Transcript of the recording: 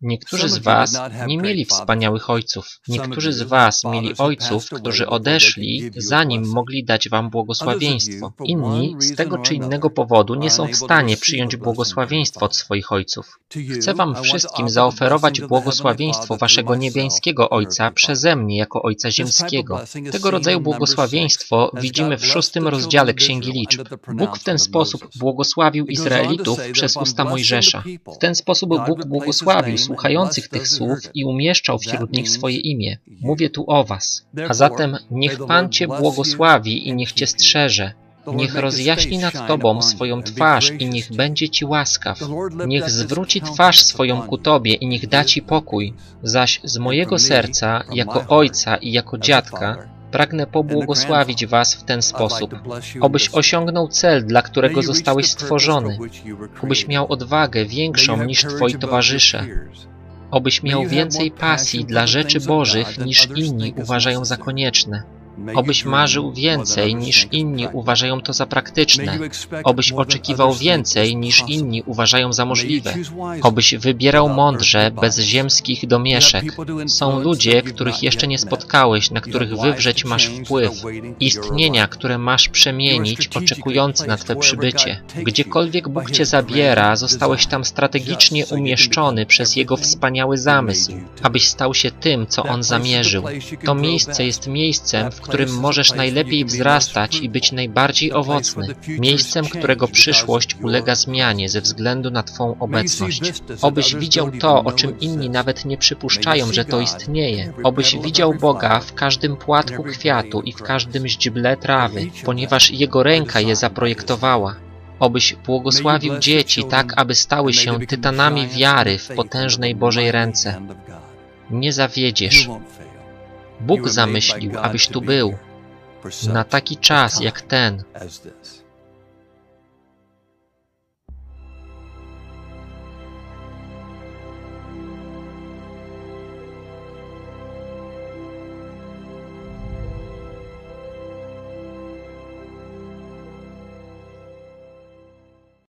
Niektórzy z Was nie mieli wspaniałych ojców. Niektórzy z Was mieli ojców, którzy odeszli, zanim mogli dać Wam błogosławieństwo. Inni z tego czy innego powodu nie są w stanie przyjąć błogosławieństwa od swoich ojców. Chcę Wam wszystkim zaoferować błogosławieństwo Waszego niebiańskiego Ojca przeze mnie jako Ojca Ziemskiego. Tego rodzaju błogosławieństwo widzimy w szóstym rozdziale Księgi Liczb. Bóg w ten sposób błogosławił Izraelitów przez usta Mojżesza. W ten sposób Bóg błogosławił słuchających tych słów i umieszczał wśród nich swoje imię. Mówię tu o was. A zatem niech Pan Cię błogosławi i niech Cię strzeże. Niech rozjaśni nad Tobą swoją twarz i niech będzie Ci łaskaw. Niech zwróci twarz swoją ku Tobie i niech da Ci pokój. Zaś z mojego serca, jako ojca i jako dziadka, pragnę pobłogosławić Was w ten sposób, obyś osiągnął cel, dla którego zostałeś stworzony, obyś miał odwagę większą niż Twoi towarzysze, obyś miał więcej pasji dla rzeczy Bożych niż inni uważają za konieczne, obyś marzył więcej niż inni uważają to za praktyczne, obyś oczekiwał więcej niż inni uważają za możliwe, obyś wybierał mądrze, bez ziemskich domieszek. Są ludzie, których jeszcze nie spotkałeś, na których wywrzeć masz wpływ, istnienia, które masz przemienić, oczekujące na Twe przybycie. Gdziekolwiek Bóg Cię zabiera, zostałeś tam strategicznie umieszczony przez Jego wspaniały zamysł, abyś stał się tym, co On zamierzył. To miejsce jest miejscem, w którym możesz najlepiej wzrastać i być najbardziej owocny, miejscem, którego przyszłość ulega zmianie ze względu na Twą obecność. Obyś widział to, o czym inni nawet nie przypuszczają, że to istnieje. Obyś widział Boga w każdym płatku kwiatu i w każdym źdźble trawy, ponieważ Jego ręka je zaprojektowała. Obyś błogosławił dzieci tak, aby stały się tytanami wiary w potężnej Bożej ręce. Nie zawiedziesz. Bóg zamyślił, abyś tu był na taki czas jak ten.